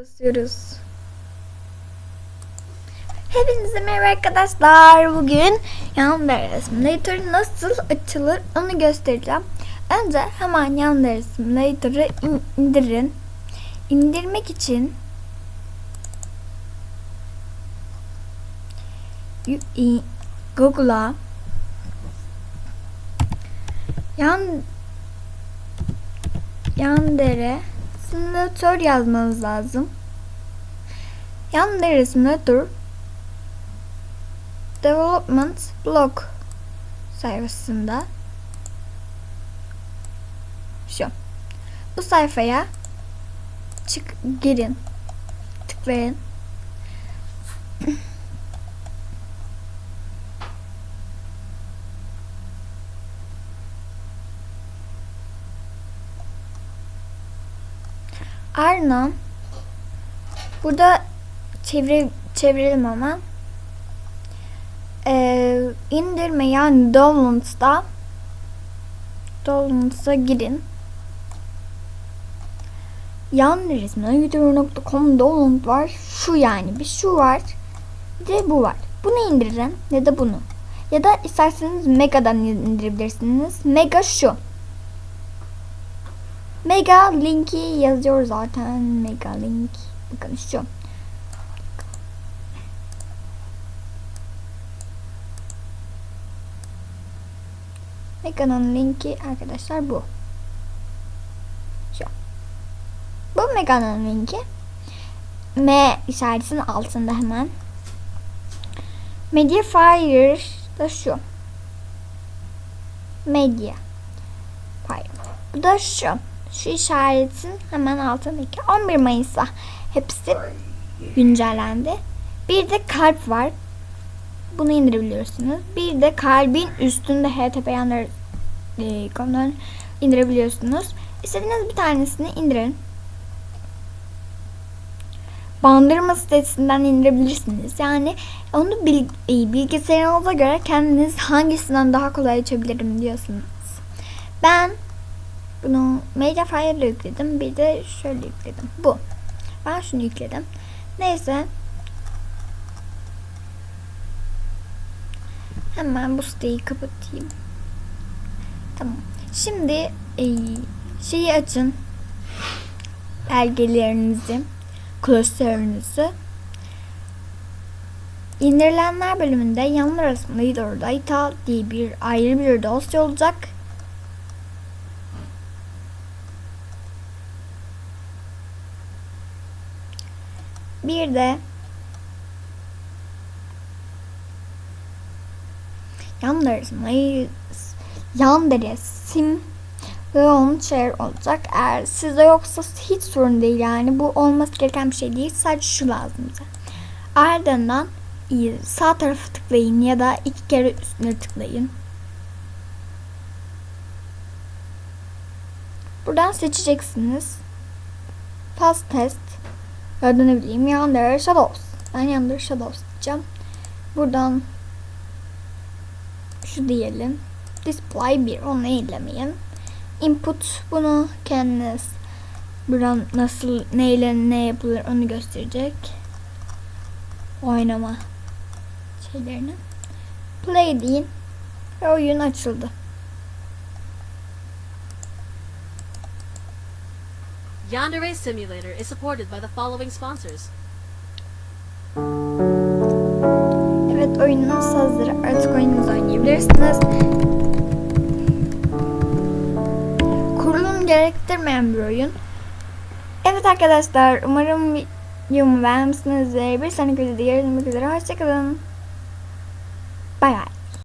basıyoruz. Hepinize merhaba arkadaşlar. Bugün Yandere Simulator nasıl açılır onu göstereceğim. Önce hemen Yandere Simulator'ı in- indirin. İndirmek için Google'a yan Yandere Simulator yazmanız lazım. Yandere Simulator Development blog sayfasında şu. Bu sayfaya çık girin. Tıklayın. Ardından burada çevir çevirelim ama ee, indirme yani downloads'da downloads'a girin. Yan resmine youtube.com download var. Şu yani bir şu var. Bir de bu var. Bunu indirin ya da bunu. Ya da isterseniz Mega'dan indirebilirsiniz. Mega şu. Mega linki yazıyor zaten. Mega link. Bakın şu. Mega'nın linki arkadaşlar bu. Şu. Bu Mega'nın linki. M işaretinin altında hemen. Mediafire da şu. Media. Fire. Bu da şu. Şu işaretin hemen altındaki 11 Mayıs'a hepsi güncellendi. Bir de kalp var. Bunu indirebiliyorsunuz. Bir de kalbin üstünde HTTP yanları e, indirebiliyorsunuz. İstediğiniz bir tanesini indirin. Bandırma sitesinden indirebilirsiniz. Yani onu bil, e, bilgisayarınıza göre kendiniz hangisinden daha kolay açabilirim diyorsunuz. Ben bunu Mediafire ile yükledim. Bir de şöyle yükledim. Bu. Ben şunu yükledim. Neyse. Hemen bu siteyi kapatayım. Tamam. Şimdi e, şeyi açın. Belgelerinizi, klasörünüzü. İndirilenler bölümünde yanlar arasında Leader Data diye bir ayrı bir dosya olacak. Bir de Yandere sim ve onun share olacak. Eğer sizde yoksa hiç sorun değil yani. Bu olması gereken bir şey değil. Sadece şu lazım bize. Ardından sağ tarafı tıklayın ya da iki kere üstüne tıklayın. Buradan seçeceksiniz. Fast test ya da ne bileyim Yandere Shadows. Ben Yandere Shadows diyeceğim. Buradan şu diyelim. Display 1 onu eylemeyin. Input bunu kendiniz buradan nasıl neyle ne yapılır onu gösterecek. Oynama şeylerini. Play deyin ve oyun açıldı. Yandere Simulator is supported by the following sponsors. Evet oyununuz hazır. Artık oyununuzu oynayabilirsiniz. Kurulum gerektirmeyen bir oyun. Evet arkadaşlar umarım videomu beğenmişsinizdir. Bir sonraki videoda görüşmek üzere. Hoşçakalın.